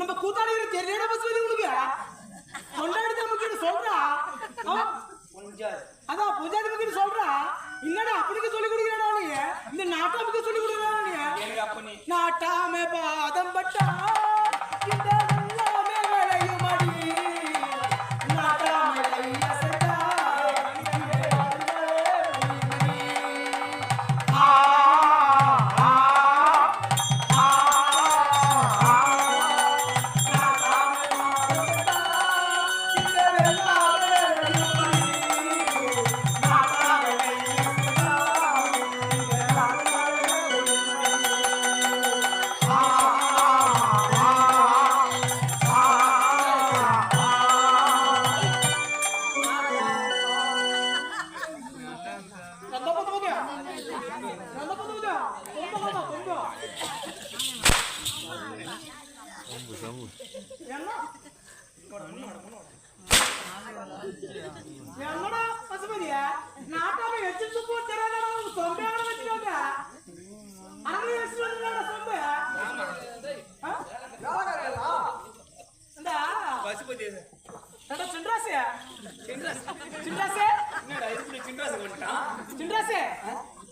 நம்ம கூத்தாடிக்கிற தெரியல பஸ் என்னடா பசுபதியா நாட்டாம எச்சு போச்சுறாடா சொம்பையான வச்சுக்கோங்க அங்கே வச்சு வந்தாடா சொம்பு பசுபதி சின்ராசே சின்ராசே சின்ராசே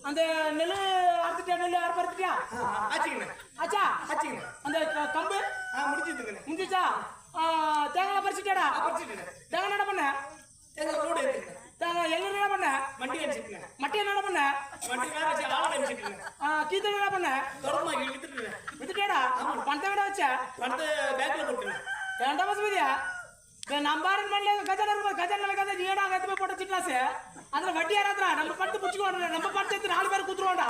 அந்த நெல் அறுத்துட்டியா நெல் அறுப்பு அறுத்துட்டியா ஆச்சுக்கண்ணே ஆச்சா ஆச்சுக்கண்ணே அந்த கம்பு முந்திச்சா ஆ, தேங்காய் பறிச்சுட்டேன் தேங்காய் என்ன பண்ண? எங்க ரோடு எடுத்துக்கண்ணே தேங்காய் எள்ளு என்ன பண்ண? வண்டி அடிச்சுக்கண்ணே மட்டை என்ன பண்ண? வண்டி வேற வச்சு ஆள் என்ன பண்ண? தொடர்மா இங்க வித்துட்டுண்ணே வித்துட்டியாடா? பணத்தை விட வச்ச? வந்து பேக்ல போட்டுண்ணே ஏன்டா பசுபதியா? நம்பாரன் பண்ணல கஜான இருக்கும் கதை நீ ஏடா அங்க போய் போட்ட சின்னாசு அதுல வட்டி யாராத்ரா நம்ம பட்டு புடிச்சுக்கோடா. நம்ம பட்டு எடுத்து நாலு பேர் குத்துருவோம்டா.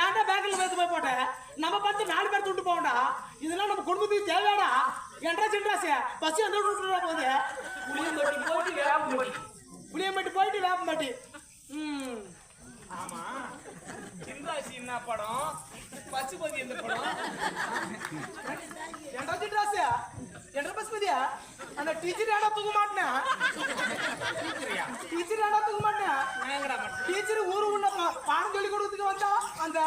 ஏன்டா பேங்க்ல எடுத்து போய் போட்ட? நம்ம பட்டு நாலு பேர் துட்டு போவோம்டா. இதெல்லாம் நம்ம குடும்பத்துக்கு தேவையாடா? என்றா சின்ராசு? பசி அந்த விட்டுறா போகுது புளியம்பட்டி போட்டு வேப்பம்பட்டி புளியம்பட்டி போயிட்டு வேப்பம்பட்டி ம். ஆமா. சின்ராசி என்ன படம்? பசுபதி எந்த படம்? என்றா சின்ராசு? என்றா பசுபதியா? அந்த டீச்சர் ஏடா தூக்க மாட்டேன்? டீச்சர் ஏடா தூக்க மாட்டேன்? டீச்சர் ஊரு உள்ள பாடம் சொல்லி கொடுக்கறதுக்கு வந்தா அந்த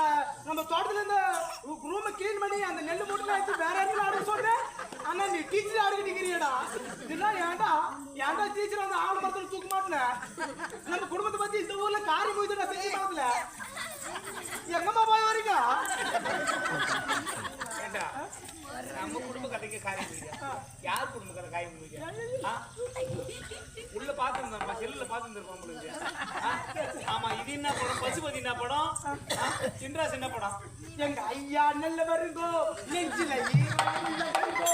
நம்ம தோட்டத்துல இருந்த ரூமை கிளீன் பண்ணி அந்த நெல்லு மூட்டை எடுத்து வேற இடத்துல ஆட சொன்னேன். ஆனா நீ டீச்சர் ஆடிக்கிட்டு இருக்கிறியடா இதெல்லாம் ஏன்டா? ஏன்டா டீச்சர் அந்த ஆள் மரத்துல தூக்க மாட்டேன்? நம்ம குடும்பத்தை பத்தி இந்த ஊர்ல காரி போயிட்டு நான் செஞ்சு பார்க்கல? எங்கம்மா போய் வரீங்க நம்ம குடும்ப கதைக்கு முடியாது யார் குடும்ப கதை ஆ? உள்ள பாத்துருந்தா செல்லுல பாத்துருந்துருப்போம் உங்களுக்கு? ஆமா இது என்ன படம்? பசுபதி என்ன படம்? சின்ராஸ் என்ன படம்? எங்க ஐயா நல்ல வருங்கோ நெஞ்சில வருங்கோ.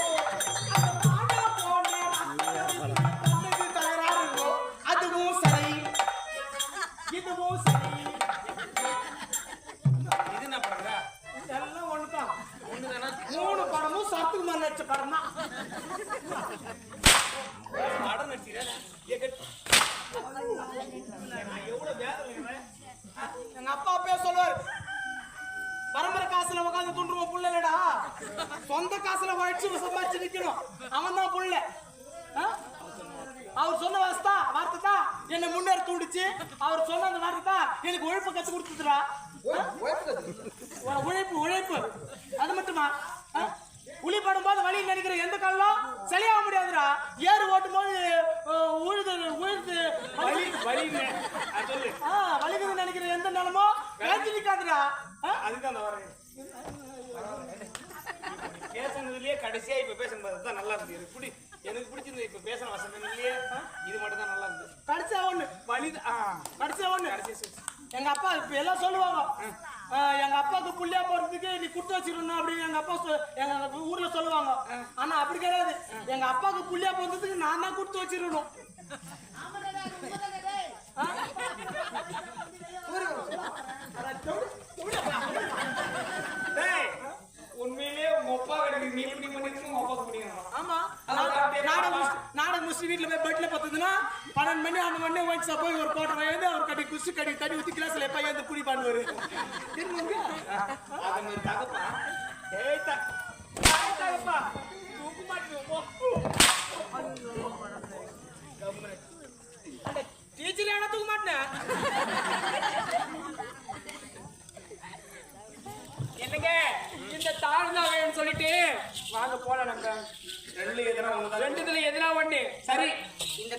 சத்துக்குமார் நடிச்ச படம் தான் படம் நடிச்சிருக்கேன் எங்க அப்பா அப்பயே சொல்லுவார் பரம்பரை காசுல உட்காந்து துண்டுருவோம் புள்ளலடா சொந்த காசுல உழைச்சு சம்பாதிச்சு நிக்கணும். அவன் தான் புள்ள? அவர் சொன்ன வார்த்தை வார்த்தை தான் என்னை முன்னேற தூண்டுச்சு. அவர் சொன்ன அந்த வார்த்தை தான் எனக்கு உழைப்பு கத்து கொடுத்துதுடா. உழைப்பு உழைப்பு. அது மட்டுமா? புலி படும்போது வழி நினைக்கிற எந்த கல்லும் சரியாக முடியாதுடா. ஏறு ஓட்டும் போது உழுது உழுது. வலி வலி வலிக்குதுன்னு நினைக்கிற எந்த நிலமோ வேஞ்சி நிக்காதுடா. ஆ? அதுதான் அந்த வரேன் பேசுனதுலயே கடைசியா இப்ப பேசும்போது தான் நல்லா இருந்து எனக்கு பிடி எனக்கு பிடிச்சிருந்தது இப்ப பேசின வசனங்கள்லயே இது மட்டும் தான் நல்லா இருந்தது. கடைசியா ஒண்ணு. வலி கடைசியா ஒண்ணு. எங்க அப்பா இப்ப எல்லாம் சொல்லுவாங்க. எங்க அப்பாவுக்கு புள்ளியா போறதுக்கு நீ குடுத்து வச்சிடணும் அப்படின்னு எங்க அப்பா எங்க ஊர்ல சொல்லுவாங்க. ஆனா அப்படி கிடையாது. எங்க அப்பாவுக்கு புள்ளியா போறதுக்கு நான் தான் கொடுத்து வச்சிடணும் நாடகம் முடிச்சு போய் பெட்ல பார்த்ததுன்னா பன்னெண்டு மணி அந்த மணி வாங்கி போய் ஒரு கோட்டை வாங்கி அவர் கட்டி குசு கட்டி தண்ணி ஊத்தி கிளாஸ்ல எப்ப வந்து குடி பண்ணுவாரு. அது மாதிரி தகப்பா. ஏய் த- டீச்சர் ஏன்னா தூக்க மாட்டேன்? என்னங்க இந்த தாழ்ந்தாவே சொல்லிட்டு வாங்க போலாம் நம்ம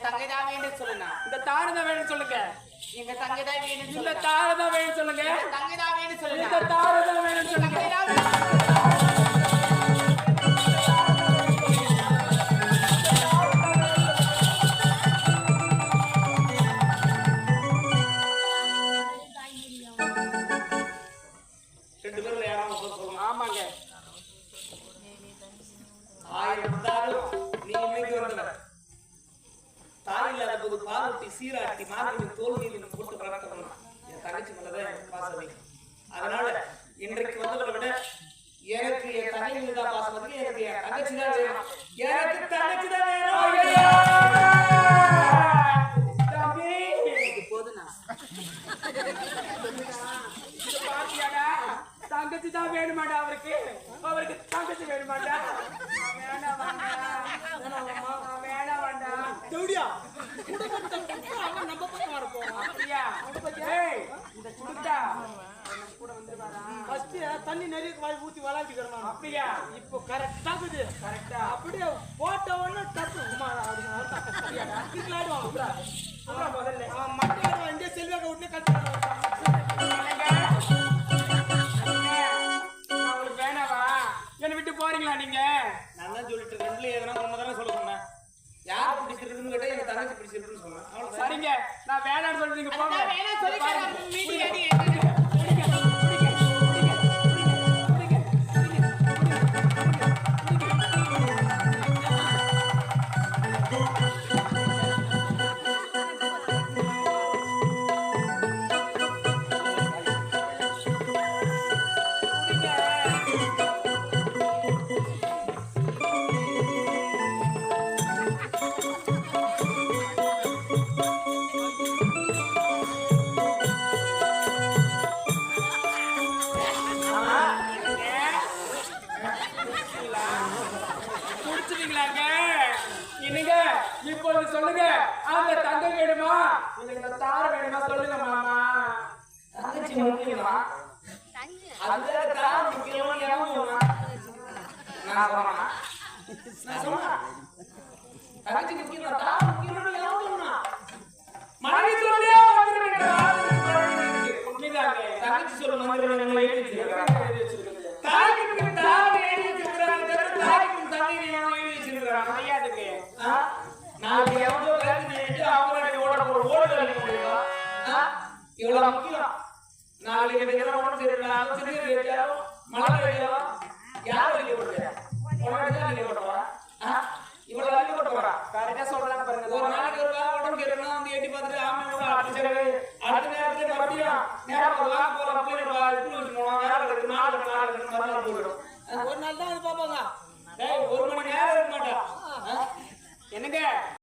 இந்த தங்கை தான் வேணும் சொல்லுங்க. இந்த தாரை தான் வேணும் சொல்லுங்க இந்த தங்கை தான் வேணும் இந்த சொல்லுங்க. தாரை தான் வேணும் சொல்லுங்க இந்த தங்கை தான் வேணும் சொல்லுங்க. இந்த வேணும் சொல்லுங்க வேணுமாடா அவருக்கு அவருக்கு தங்கச்சி வேண்டாம் தேவடியா அவன் நம்ம பக்கம் வரப்போறான் அப்படியா ஏய் இந்த சுடுதா கூட வந்துருவாரா ஃபர்ஸ்ட் தண்ணி நிறைய வாய் ஊத்தி விளாண்டிக்கிறேன் நான் அப்படியா இப்போ கரெக்டா இருக்குது கரெக்டா அப்படியே போட்ட உடனே டப்பு அப்படின்னு சொல்றா முதல்ல ஆடுவான் இங்கே செல்வாக்க குடிச்சிட்டீங்களாங்க இன்னைக்கு இப்போது சொல்லுங்க. அந்த தங்கம் வேணுமா? இன்னைக்கு அந்த தார வேணுமா? சொல்லுங்க மாமா. தங்கச்சி முக்கியமா? அதுல தார முக்கியமா எவன் நான் சொன்னா நான் சொன்னா தங்கச்சி முக்கியம்? தார முக்கியமா? எவன் மனைவி சொல்லியே வந்துருவேன் தங்கச்சி சொல்ல மாதிரி நாளைக்கு எவனோ வேலை செஞ்சுட்டு அவங்க ஓட போற ஓடுதல் அடிக்க முடியுமா ஆ? இவ்வளவு முக்கியம்? நாளைக்கு எனக்கு எதனா ஒண்ணு தெரியல சிறிய வெட்டியாலும் மழை வெட்டியாலும் யார் வெளியே போடுறது உடனே வெளியே போடுவா இவ்வளவு வெளியே போட்டு போறா கரெக்டா சொல்றாங்க பாருங்க. ஒரு நாளைக்கு ஒரு வேலை உடம்பு கேட்கணும் வந்து எட்டி பார்த்துட்டு ஆமை கூட அடிச்சிருக்காரு அடுத்த நேரத்துல மறுபடியும் நேரம் ஒரு வாரம் பிள்ளைங்க ஸ்கூல் வச்சுக்கணும் இருக்கு நாலு நாலு போயிடும் ஒரு நாள் தான் வந்து பார்ப்பாங்க டேய், ஒரு மணி நேரம் இருக்க மாட்டா என்னங்க?